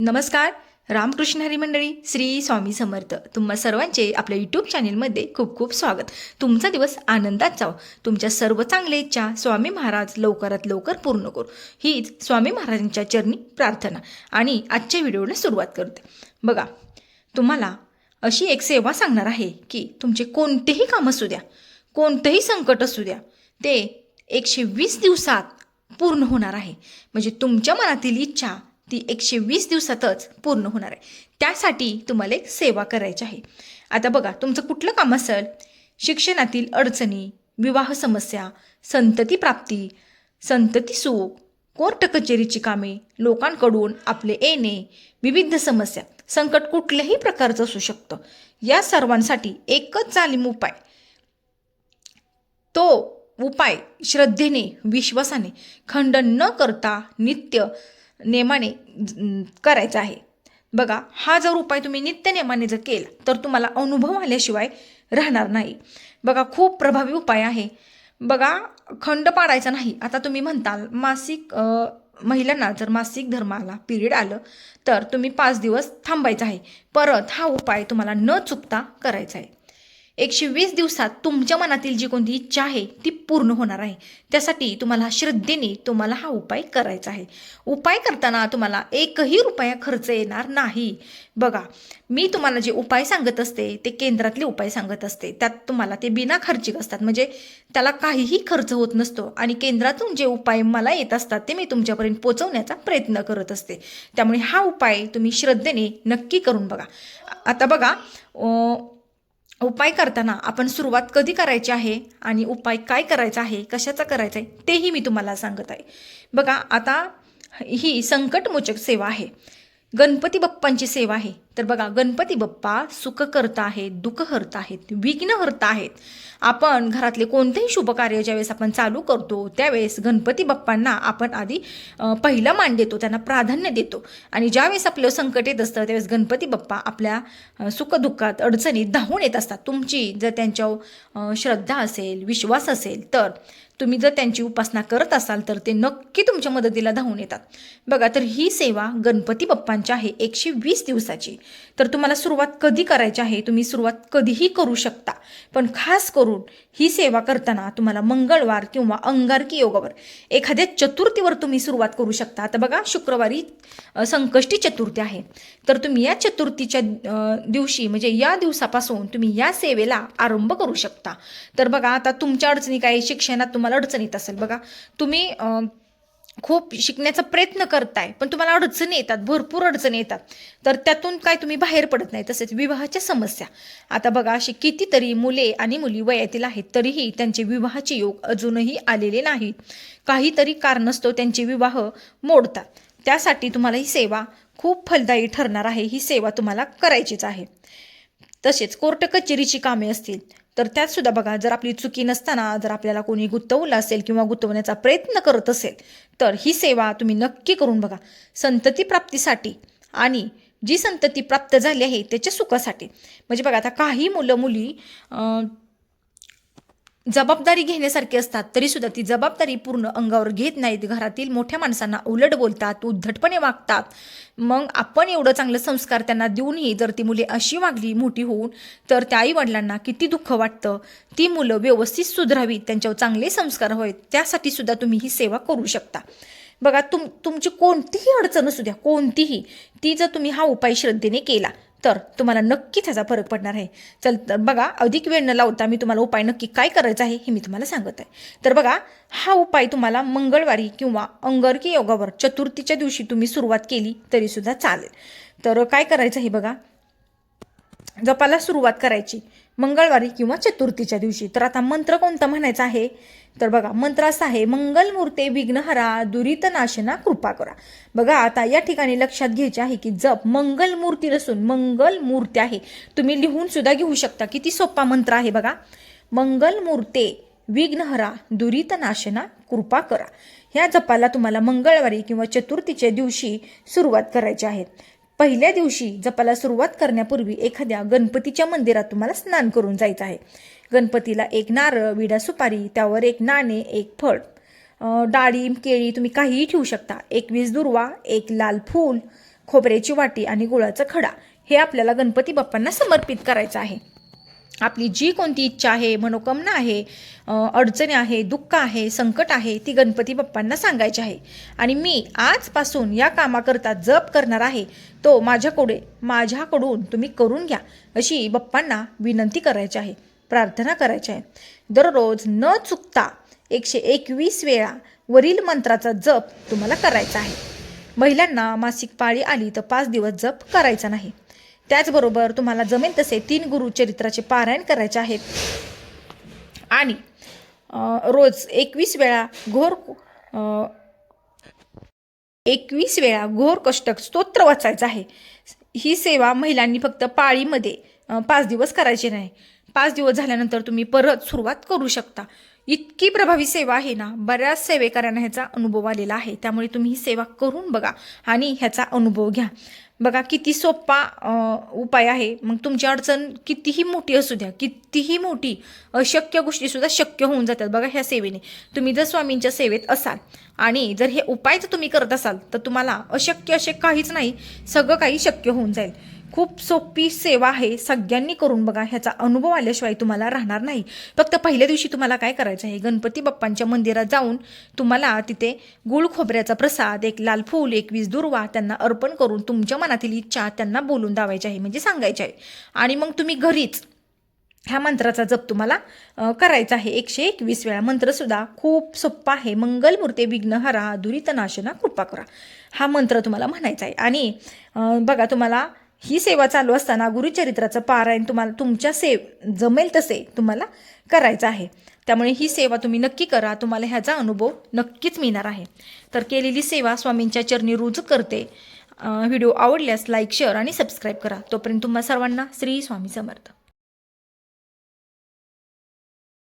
नमस्कार रामकृष्ण हरिमंडळी श्री स्वामी समर्थ. तुम्हा सर्वांचे आपल्या यूट्यूब चॅनेलमध्ये खूप खूप स्वागत. तुमचा दिवस आनंदात जावं. तुमच्या सर्व चांगल्या इच्छा स्वामी महाराज लवकरात लवकर पूर्ण करू. हीच स्वामी महाराजांच्या चरणी प्रार्थना आणि आजच्या व्हिडिओला सुरुवात करते. बघा तुम्हाला अशी एक सेवा सांगणार आहे की तुमचे कोणतेही काम असू द्या कोणतंही संकट असू द्या ते एकशे वीस दिवसात पूर्ण होणार आहे. म्हणजे तुमच्या मनातील इच्छा ती एकशे वीस दिवसातच पूर्ण होणार आहे. त्यासाठी तुम्हाला एक सेवा करायची आहे. आता बघा तुमचं कुठलं काम असेल? शिक्षणातील अडचणी विवाह समस्या संतती प्राप्ती संतती सुख कोर्ट कचेरीची कामे लोकांकडून आपले येणे विविध समस्या संकट कुठल्याही प्रकारचं असू शकतं. या सर्वांसाठी एकच जालीम उपाय. तो उपाय श्रद्धेने विश्वासाने खंडन न करता नित्य नेमाने ज- करायचा आहे. बघा हा जर उपाय तुम्ही नित्य नेमाने जर केला तर तुम्हाला अनुभव आल्याशिवाय राहणार नाही. बघा खूप प्रभावी उपाय आहे. बघा खंड पाडायचा नाही. आता तुम्ही म्हणताल मासिक महिलांना जर मासिक धर्माला पिरियड आलं तर तुम्ही पाच दिवस थांबायचं आहे. परत हा उपाय तुम्हाला न चुकता करायचा आहे. एकशे वीस दिवसात तुमच्या मनातील जी कोणती इच्छा आहे ती पूर्ण होणार आहे. त्यासाठी तुम्हाला श्रद्धेने तुम्हाला हा उपाय करायचा आहे. उपाय करताना तुम्हाला एकही रुपया खर्च येणार नाही. बघा मी तुम्हाला जे उपाय सांगत असते ते केंद्रातले उपाय सांगत असते. त्यात तुम्हाला ते बिना खर्चिक असतात. म्हणजे त्याला काहीही खर्च होत नसतो आणि केंद्रातून जे उपाय मला येत असतात ते मी तुमच्यापर्यंत पोचवण्याचा प्रयत्न करत असते. त्यामुळे हा उपाय तुम्ही श्रद्धेने नक्की करून बघा. आता बघा उपाय करताना आपण सुरुवात कधी करायची आहे आणि उपाय काय करायचा आहे कशाचा करायचा आहे तेही मी तुम्हाला सांगत आहे. बघा आता ही संकटमोचक सेवा आहे. गणपती बाप्पांची सेवा आहे. तर बघा गणपती बाप्पा सुख करता आहेत दुःख हरता आहेत विघ्न हरता आहेत. आपण घरातले कोणतेही शुभकार्य ज्यावेळेस आपण चालू करतो त्यावेळेस गणपती बाप्पांना आपण आधी पहिला मान देतो त्यांना प्राधान्य देतो. आणि ज्यावेळेस आपलं संकट येत असतं त्यावेळेस गणपती बाप्पा आपल्या सुखदुःखात अडचणीत धावून येत असतात. तुमची जर त्यांच्यावर श्रद्धा असेल विश्वास असेल तर तुम्ही जर त्यांची उपासना करत असाल तर ते नक्की तुमच्या मदतीला धावून येतात. बघा तर ही सेवा गणपती बाप्पांची आहे एकशे वीस दिवसाची. तर तुम्हाला सुरुवात कधी करायची आहे तुम्ही सुरुवात कधीही करू शकता. पण खास करून ही सेवा करताना तुम्हाला मंगळवार किंवा अंगारकी योगावर एखाद्या चतुर्थीवर तुम्ही सुरुवात करू शकता. आता बघा शुक्रवारी संकष्टी चतुर्थी आहे. तर तुम्ही या चतुर्थीच्या दिवशी म्हणजे या दिवसापासून तुम्ही या सेवेला आरंभ करू शकता. तर बघा आता तुमच्या अडचणी काय शिक्षणात तुम्हाला अडचण येत असेल. बघा तुम्ही खूप शिकण्याचा प्रयत्न करताय पण तुम्हाला अडचणी येतात भरपूर अडचणी येतात. तर त्यातून काय तुम्ही बाहेर पडत नाही तसेच विवाहाच्या समस्या. आता बघा अशी कितीतरी मुले आणि मुली वयातील आहेत तरीही त्यांचे विवाहाचे योग अजूनही आलेले नाहीत काहीतरी कारणास्तव त्यांचे विवाह मोडतात. त्यासाठी तुम्हाला ही सेवा खूप फलदायी ठरणार आहे ही सेवा तुम्हाला करायचीच आहे. तसेच कोर्ट कचेरीची कामे असतील तर त्यात सुद्धा बघा जर आपली चुकी नसताना जर आपल्याला कोणी गुंतवलं असेल किंवा गुंतवण्याचा प्रयत्न करत असेल तर ही सेवा तुम्ही नक्की करून बघा. संतती प्राप्तीसाठी आणि जी संतती प्राप्त झाली आहे त्याच्या सुखासाठी. म्हणजे बघा आता काही मुलं मुली जबाबदारी घेण्यासारखी असतात तरी सुद्धा ती जबाबदारी पूर्ण अंगावर घेत नाहीत. घरातील मोठ्या माणसांना उलट बोलतात उद्धटपणे वागतात. मग आपण एवढं चांगलं संस्कार त्यांना देऊनही जर ती मुले अशी वागली मोठी होऊन तर त्या आई वडिलांना किती दुःख वाटतं. ती मुलं व्यवस्थित सुधरावीत त्यांच्यावर चांगले संस्कार व्हावेत त्यासाठी सुद्धा तुम्ही ही सेवा करू शकता. बघा तुम तुमची कोणतीही अडचण असू द्या कोणतीही ती जर तुम्ही हा उपाय श्रद्धेने केला तर तुम्हाला नक्की त्याचा फरक पडणार आहे. चल तर बघा अधिक वेळ न लावता मी तुम्हाला उपाय नक्की काय करायचा आहे हे मी तुम्हाला सांगत आहे. तर बघा हा उपाय तुम्हाला मंगळवारी किंवा अंगरकी योगावर चतुर्थीच्या दिवशी तुम्ही सुरुवात केली तरीसुद्धा चालेल. तर काय करायचं हे बघा? जपाला सुरुवात करायची. मंगळवारी किंवा चतुर्थीच्या दिवशी. तर आता मंत्र कोणता म्हणायचा आहे? तर बघा मंत्र असा आहे मंगलमूर्ते विघ्नहरा दुरितनाशना कृपा करा. बघा आता या ठिकाणी लक्षात घ्यायचे आहे की जप मंगल मूर्ती नसून मंगल मूर्ती आहे. तुम्ही लिहून सुद्धा घेऊ शकता. किती सोपा मंत्र आहे बघा. मंगल मूर्ते विघ्नहरा दुरितनाशना कृपा करा. ह्या जपाला तुम्हाला मंगळवारी किंवा चतुर्थीच्या दिवशी सुरुवात करायची आहे. पहिल्या दिवशी जपाला सुरुवात करण्यापूर्वी एखाद्या गणपतीच्या मंदिरात तुम्हाला स्नान करून जायचं आहे. गणपतीला एक नारळ विडा सुपारी त्यावर एक नाणे एक फळ डाळिंब केळी तुम्ही काहीही ठेवू शकता. एकवीस दुर्वा एक लाल फूल खोबऱ्याची वाटी आणि गुळाचा खडा हे आपल्याला गणपती बाप्पांना समर्पित करायचं आहे. आपली जी कोणती इच्छा आहे मनोकामना आहे अडचणी आहे दुःख आहे संकट आहे ती गणपती बाप्पांना सांगायची आहे. आणि मी आजपासून या कामाकरता जप करणार आहे तो माझ्याकडे माझ्याकडून तुम्ही करून घ्या अशी बाप्पांना विनंती करायची आहे प्रार्थना करायची आहे. दररोज न चुकता एकशे एकवीस वेळा वरील मंत्राचा जप तुम्हाला करायचा आहे. महिलांना मासिक पाळी आली तर पाच दिवस जप करायचा नाही. त्याचबरोबर तुम्हाला जमेल तसे तीन गुरुचरित्राचे पारायण करायचे आहेत. आणि रोज एकवीस वेळा घोर एकवीस वेळा घोर कष्टक स्तोत्र वाचायचं आहे. ही सेवा महिलांनी फक्त पाळीमध्ये पाच दिवस करायची नाही. पाच दिवस झाल्यानंतर तुम्ही परत सुरुवात करू शकता. इतकी प्रभावी सेवा आहे ना बऱ्याच सेवेकऱ्यांना ह्याचा अनुभव आलेला आहे. त्यामुळे तुम्ही ही सेवा करून बघा आणि ह्याचा अनुभव घ्या. बघा किती सोपा उपाय आहे. मग तुमची अडचण कितीही मोठी असू द्या कितीही मोठी अशक्य गोष्टीसुद्धा शक्य होऊन जातात. बघा ह्या सेवेने. तुम्ही जर स्वामींच्या सेवेत असाल आणि जर हे उपाय जर तुम्ही करत असाल तर तुम्हाला अशक्य असे काहीच नाही सगळं काही शक्य होऊन जाईल. खूप सोपी सेवा आहे सगळ्यांनी करून बघा ह्याचा अनुभव आल्याशिवाय तुम्हाला राहणार नाही. फक्त पहिल्या दिवशी तुम्हाला काय करायचं आहे? गणपती बाप्पांच्या मंदिरात जाऊन तुम्हाला तिथे गुळ खोबऱ्याचा प्रसाद एक लाल फूल एक वीस दुर्वा त्यांना अर्पण करून तुमच्या मनातील इच्छा त्यांना बोलून दावायची आहे म्हणजे सांगायची आहे. आणि मग तुम्ही घरीच ह्या मंत्राचा जप तुम्हाला करायचा आहे. एकशे एकवीस वेळा मंत्रसुद्धा खूप सोप्पा आहे. मंगलमूर्ते विघ्नहरा दुरितनाशना कृपा करा. हा मंत्र तुम्हाला म्हणायचा आहे. आणि बघा तुम्हाला ही सेवा चालू असताना गुरुचरित्राचं पारायण तुम्हाला तुमच्या सेव जमेल तसे तुम्हाला करायचं आहे. त्यामुळे ही सेवा तुम्ही नक्की करा. तुम्हाला ह्याचा अनुभव नक्कीच मिळणार आहे. तर केलेली सेवा स्वामींच्या चरणी रुजू करते. व्हिडिओ आवडल्यास लाईक शेअर आणि सबस्क्राईब करा. तोपर्यंत तुम्हा सर्वांना श्री स्वामी समर्थ.